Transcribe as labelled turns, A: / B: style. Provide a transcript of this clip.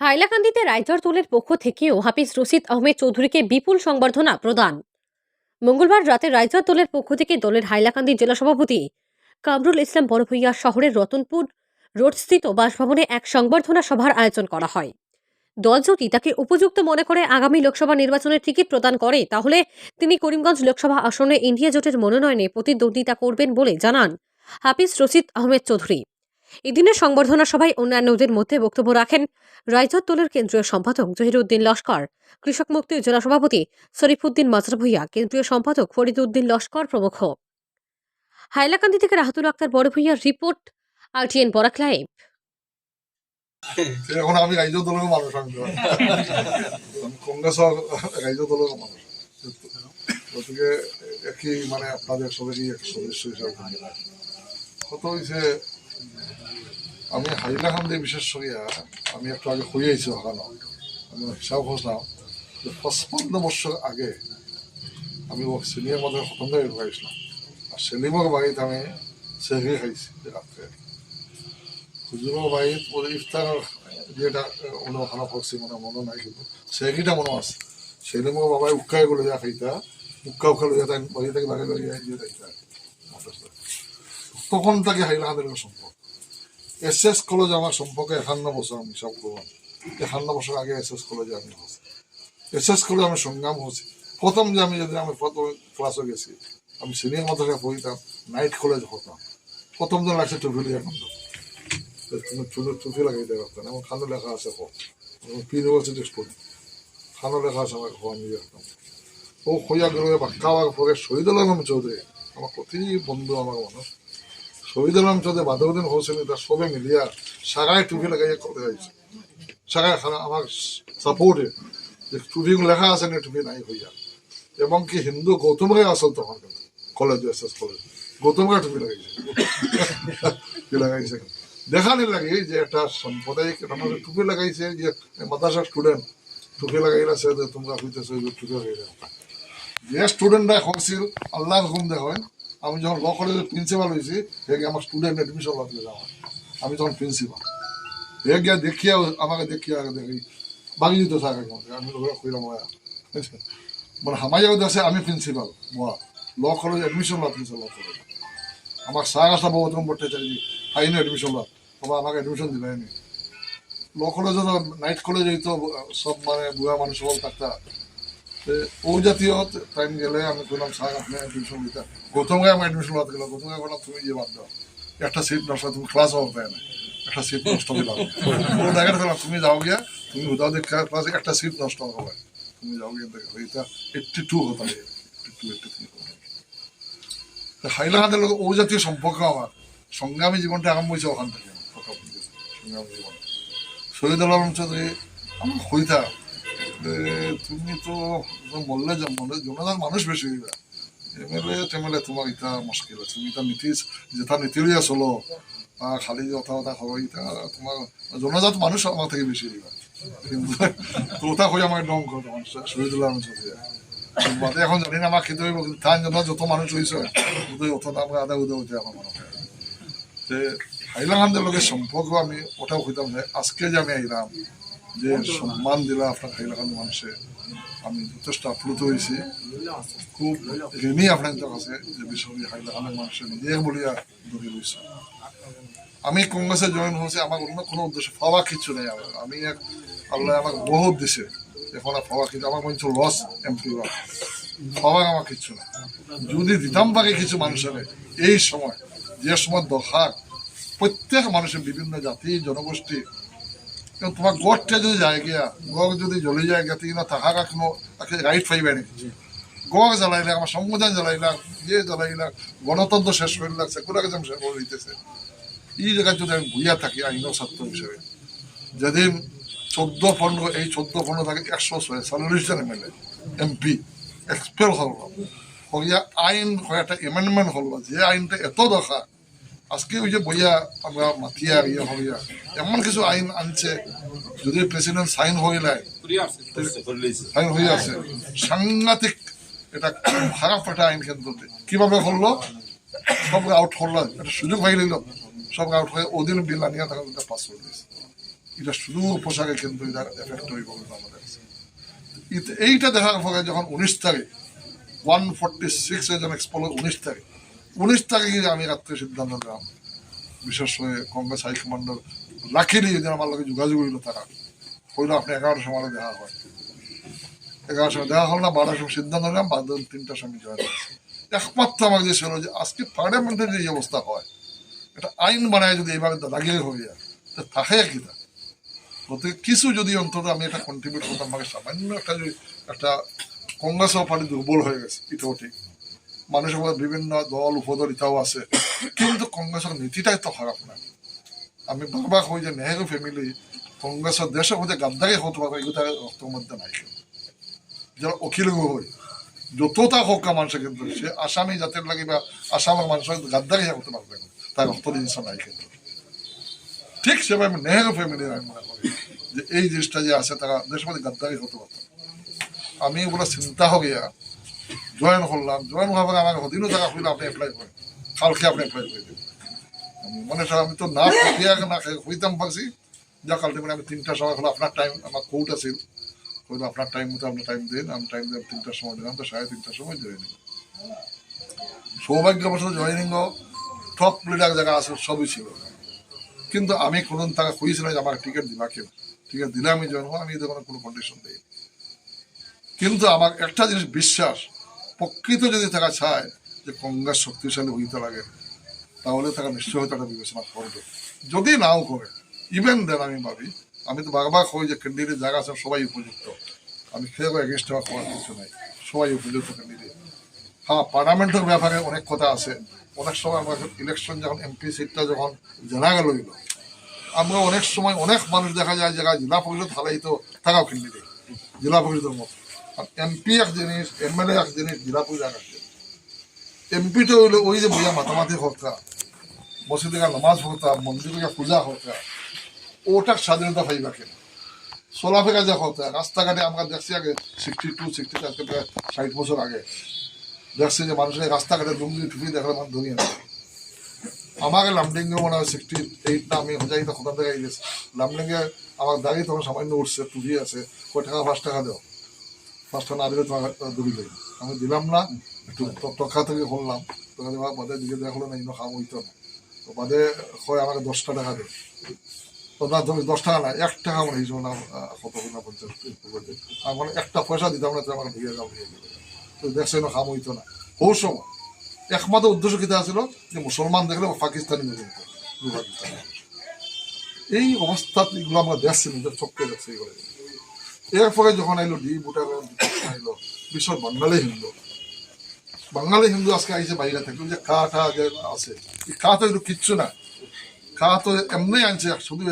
A: হাইলাকান্দিতে রাইজর দলের পক্ষ থেকেও হাফিজ রশিদ আহমেদ চৌধুরীকে বিপুল সংবর্ধনা প্রদান। মঙ্গলবার রাতে রাইজর দলের পক্ষ থেকে দলের হাইলাকান্দি জেলা সভাপতি কামরুল ইসলাম বড়ভূইয়া শহরের রতনপুর রোডস্থিত বাসভবনে এক সংবর্ধনা সভার আয়োজন করা হয়। দল যদি তাকে উপযুক্ত মনে করে আগামী লোকসভা নির্বাচনের টিকিট প্রদান করে, তাহলে তিনি করিমগঞ্জ লোকসভা আসনে ইন্ডিয়া জোটের মনোনয়নে প্রতিদ্বন্দ্বিতা করবেন বলে জানান হাফিজ রশিদ আহমেদ চৌধুরী। এদিনের সংবর্ধনা সভায় অন্যান্যদের মধ্যে বক্তব্য রাখেন রাইজর দলের কেন্দ্রীয় সম্পাদক জহিরুদ্দিন লস্কর, কৃষক মুক্তি জেলা সভাপতি শরীফুদ্দিন মাজর ভূঁইয়া, কেন্দ্রীয় সম্পাদক ফরিদউদ্দিন লস্কর প্রমুখ। হাইলাকান্দি থেকে রাহাতুল আক্তার, বড় ভূঁইয়ার রিপোর্ট, আরটিএন বরাক লাইভ।
B: এখন আমি রাজ্য দলের মানুষ, আমি কংগ্রেসের রাজ্য দলের মানুষ। গতিকে একই মানে আপনাদের সবেরই এক সদস্য হিসাবে। রাখি। কত হয়েছে আমি হাইলাকান্দি বিশেষ করিয়া আমি একটু আগে আইছি ওখানে আমি হিসাব করলাম যে পঁচপন্ন বছর আগে আমি ও সিনিয়র মধ্যে খতম থেকে ঢুকাইছিলাম আর সেলিমর বাড়িতে আমি সেহরি খাইছি রাত্রে হুজুরের বাড়িত ওদের ইফতার যেটা অন্য খানা করছি মনে মনে নাই কিন্তু। সেহরিটা মনে আছে। সেলিমর বাবাই উক্কাই গুলো যা খাইতা উক্কা উক্কা লইয়া তাই বাড়ি থেকে লাগে লইয়া দিয়ে খাইতা তখন তাকে হাইলাকান্দের সম্পর্ক এস এস কলেজ আমার সম্পর্কে একান্ন বছর আমি সব করলাম একান্ন বছর আগে এস এস কলেজে আমি হচ্ছি এস এস কলেজে আমি সংগ্রাম হচ্ছি প্রথম যে আমি যদি আমি প্রথম ক্লাসে গেছি, আমি সিনিয়র মাদ্রাসা পড়িতাম নাইট কলেজ হতাম। প্রথম দিন লাগছে টুফিলি এখন টুফি লাগাইতে পারতাম আমার খানো লেখা আছে হোক ইউনিভার্সিটি স্টুডেন্ট খানো লেখা আছে আমার হওয়া নিয়ে রাখতাম ও হইয়া গেল বাক্কা হওয়ার পরে শহীদুল আলম চৌধুরী, আমার কতই বন্ধু, আমার মানুষ। শহীদুল আলম চৌধুরী হোসেন এটা সবে মিলিয়া সারাই টুপি লাগাইয়া করে যাইছে সারাই খানা আমার সাপোর্টে যে টুপি লেখা আছে না টুপি নাই হইয়া। এবং কি হিন্দু গৌতম রায় আসল তখন। College S S college. Gautam Roy টুপি লাগাইছে। টুপি লাগাইছে। দেখানি লাগে যে একটা সাম্প্রদায়িক আমাদের টুপি লাগাইছে, যে মাদ্রাসার স্টুডেন্ট টুপি লাগাইলা সে তোমরা হইতেছে টুপি লাগাইলা। যে স্টুডেন্টরা হচ্ছিল আল্লাহ হুকুম দেখেন আমি যখন ল কলেজের প্রিন্সিপাল হয়েছি সে আমার স্টুডেন্ট এডমিশন লাগতে যাওয়া। আমি তখন প্রিন্সিপাল হে গিয়া দেখিয়া, আমাকে দেখিয়া দেখি বাগি দিত থাকে আমি কইলাম মানে হামাইয়াও আছে আমি প্রিন্সিপাল মোয়া ল কলেজ এডমিশন লাভ ল কলেজ আমার স্যার আসলা বহুতম ভট্টাচার্য ফাইনে এডমিশন লাভ বাবা, আমাকে এডমিশন দিলে নি ল কলেজে নাইট কলেজে তো, সব মানে বুড়া মানুষ বল থাকতা ও জাতীয় টাইম গেলে আমি বললাম, স্যার, আপনি গৌতম গায়ে আমি এডমিশন লাভ গেলাম। গৌতম গায়ে বললাম, তুমি ইয়ে বাদ দাও, একটা সিট নষ্ট তুমি ক্লাস হওয়া পায় না, একটা সিট নষ্ট দিলাম ও তুমি যাও গিয়া, তুমি একটা সিট নষ্ট হবে, তুমি যাও গিয়া দেখো এইটটি টু হতে টু এইটটি থ্রি হাইলাকান্দের লোক, ও জাতীয় সম্পর্ক আমার। সংগ্রামী জীবনটা আরম্ভ হয়েছে ওখান থেকে। সংগ্রামী জীবন। শহীদ আলম চৌধুরী, আমার হইতা যে তুমি তো বললে যে জনতার মানুষ বেশি হইবা। এমএলএ, টেমএলএ, তোমার ইটা মুশকিল, তুমি ইটা নীতি যেটা নীতি লইয়া চলো বা খালি কথা কথা খবর ইটা তোমার জনজাত মানুষ আমার থেকে বেশি হইবা। কিন্তু তো হয়ে আমার শহীদুল্লাহ চৌধুরী। বাদে এখন জানি না আমার খেতে হইব, কিন্তু যত মানুষ হয়েছে অত আমরা আদা উদা হইতে আমার মনে হয়। যে হাইলাকান্দের লোকের সম্পর্ক আমি ওটাও হইতাম যে আজকে যে আমি আইলাম যে সম্মান দিলা আপনার হাইলাকান্দ মানুষে আমি যথেষ্ট আপ্লুত হয়েছি। খুব ঋণী আপনাদের কাছে যে বিষয় হাইলাকান্দের মানুষের নিজে বলিয়া ধরে রয়েছে আমি কংগ্রেসে জয়েন হয়েছি, আমার অন্য কোনো উদ্দেশ্য পাওয়া কিছু নেই। আমার আমি এক আল্লাহ আমাকে বহুত দিছে এখন আর পাওয়া কিছু, আমার কিছু লস এমপি পাওয়ার আমার কিচ্ছু নেই। যদি দিতাম পারে কিছু মানুষের, এই সময়, যে সময় দরকার, প্রত্যেক মানুষের বিভিন্ন জাতি, জনগোষ্ঠী কিন্তু তোমার গড়টা যদি যায় গিয়া গড় যদি জ্বলি যায় গিয়া তিন থাকা কোনো তাকে রাইট পাইবে নাকি গড় জ্বালাইলে আমার সংবিধান জ্বালাইলাক ইয়ে জ্বালাইলাক গণতন্ত্র শেষ করিলাক সেকুলারিজম শেষ করে দিতেছে এই জায়গায় যদি আমি ভুইয়া থাকি আইনের ছাত্র হিসেবে যেদিন চোদ্দ পনেরো এই চোদ্দ পনেরো থাকে একশো ছয় চল্লিশ জন এমএলএ এমপি এক্সপেল হল। হইয়া আইন হয় একটা এমেন্ডমেন্ট হল যে আইনটা এত দরকার আজকে ওই যে বইয়া আমরা মাতিয়া ইয়ে হইয়া এমন কিছু আইন আনছে, যদি প্রেসিডেন্ট সাইন হয়ে যায় সাইন হয়ে আছে। সাংঘাতিক এটা খারাপ একটা আইন কেন্দ্রতে। কীভাবে হলো সব আউট হলো একটা সুযোগ পাই নিল। সব আউট হয়ে ওদিন বিল আনিয়া তাকে পাস করে দিয়েছে। এটা শুধু পোশাকে কিন্তু এটা এফেক্ট হইব কিন্তু আমাদের এইটা দেখার যখন উনিশ তারিখ ওয়ান ফোরটি সিক্স এজন এক্সপোল উনিশ তারিখ উনিশ তারিখে আমি রাত্রে সিদ্ধান্ত নিলাম বিশেষ করে কংগ্রেস হাইকমান্ডের লাখিলি যদি আমার লগে যোগাযোগ হইল তারা, হইল আপনি এগারোটার সময় দেখা হয়। এগারোটার সময় দেখা হল না, বারোটার সময় সিদ্ধান্ত নিলাম বাদ তিনটার সময় জয়েন করেছি একমাত্র আমার যে ছিল যে আজকে পার্লামেন্টের যে অবস্থা হয় একটা আইন বানায় যদি এইভাবে দাদাগিরি হয়ে যায়, তা থাকে কি তা? গতিকে কিছু যদি অন্তত আমি এটা কন্ট্রিবিউট করতাম আমাকে সামান্য একটা যদি একটা কংগ্রেস পার্টি দুর্বল হয়ে গেছে, এটাও ঠিক। মানুষের মধ্যে বিভিন্ন দল উপদল এটাও আছে। কিন্তু কংগ্রেসের নীতিটাই তো খারাপ না আমি বারবার কই যে নেহেরু ফ্যামিলি কংগ্রেসের দেশের মধ্যে গাদ্দারি হতে পারবে এগুলো তার রক্তের মধ্যে নাই। যারা অখিল গগৈ যতটা হোক মানুষের কিন্তু সে আসামি জাতির লাগে বা আসামের মানুষের গাদ্দারি করতে পারবে তার রক্ত জিনিস নাই কিন্তু ঠিক সেভাবে নেহেরু ফ্যামিলির আমি মনে করি যে এই জিনিসটা যে আছে, তারা দেশের মধ্যে গাদ্দারি হতে পারত আমি ওগুলো চিন্তা হয়ে জয়েন করলাম, জয়েন হওয়ার পরে আমার হদিনও টাকা হইলে আপনি অ্যাপ্লাই করেন। কালকে আপনি অ্যাপ্লাই করে দেবেন। আমি মনে হয় আমি তো না প্রক্রিয়া না হইতাম পারছি। যা কালকে মানে আমি তিনটার সময় হলো আপনার টাইম আমার কোর্ট আছিল হইল আপনার টাইম মতো আপনি টাইম দিন, আমি টাইম দিলাম তিনটার সময় দিলাম, তো সাড়ে তিনটার সময় জয়েনিং সৌভাগ্যবশত জয়েনিং টপ লিডার জায়গা আছে, সবই ছিল। কিন্তু আমি কোনো তাকে খুঁজেছিলাম যে আমাকে টিকিট দিবা কেউ টিকিট দিলে আমি জয়েন হব, আমি এদের কোনো কোনো কন্ডিশন দিই কিন্তু আমার একটা জিনিস বিশ্বাস প্রকৃত যদি তারা চায় যে কংগ্রেস শক্তিশালী হইতে লাগে, তাহলে তারা নিশ্চয় হয়তো একটা বিবেচনা করবে। যদি নাও করে ইভেন দেন আমি ভাবি, আমি তো বারবার কই যে ক্যান্ডিডেট জায়গা আছে, সবাই উপযুক্ত। আমি খেয়ে এগেনস্ট হওয়ার করার কিছু নাই। সবাই উপযুক্ত ক্যান্ডিডেট হ্যাঁ পার্লামেন্টের ব্যাপারে অনেক কথা আছে। অনেক সময় আমরা ইলেকশন যখন এমপি সিটটা যখন জানা গেল আমরা অনেক সময় অনেক মানুষ দেখা যায় যারা জেলা পরিষদ হারাই তো তারাও ক্যান্ডিডেট জেলা পরিষদের মতো। আর এমপি এক জিনিস এমএলএ এক জিনিস জেলা পরিষদ এক জিনিস। এমপিটা হইল ওই যে বইয়া মাতামাতি হত্যা মসজিদে নামাজ হত্যা মন্দিরে পূজা হত্যা ওটার স্বাধীনতা পাইবা কেন চলাফেরা যা হত্যা রাস্তাঘাটে আমরা দেখছি আগে সিক্সটি টু সিক্সটি আজকে ষাট বছর আগে। দেখছি যে মানুষের রাস্তাঘাটে লুঙ্গি টুপি দেখলে মানুষ ধরিয়ে নেয় আমাকে লামডিংয়ে মনে হয় সিক্সটি এইট না, আমি হজাই তো খোদার জায়গায় গেছি। লামডিংয়ে আমার দাঁড়িয়ে তখন সামান্য উঠছে টুপি আছে, কয় টাকা পাঁচ টাকা দেও। পাঁচ টাকা না দিলে দড়ি দেয় আমি দিলাম না, একটু টকা থেকে করলাম। টাকা দেওয়া বাদে দিকে দেখল না, ইনো খাম হইতো না। তো বাদে হয় আমাকে দশটা টাকা দেয়। তো না তুমি দশ টাকা না, এক টাকা মানে হিসেবে না কত না পঞ্চাশ আমার একটা পয়সা দিতাম না আমার ভিড়ে যাও তো দেখছ না খাম হইতো না। বহু সময় একমাত্র উদ্দেশ্য কিতা ছিল? যে মুসলমান দেখলে পাকিস্তানি এই অবস্থা এগুলো আমরা দেখছি, নিজের চোখকে দেখছি এগুলো। এরপরে যখন আইলো ডি বুটার আইলো বিশ্ব বাঙালি হিন্দু। বাঙালি হিন্দু আজকে আইসে বাইরে থেকে, যে কা টা যে আছে, এই কা তো এগুলো কিচ্ছু না। কাঠ এমনি আনছে, শুধু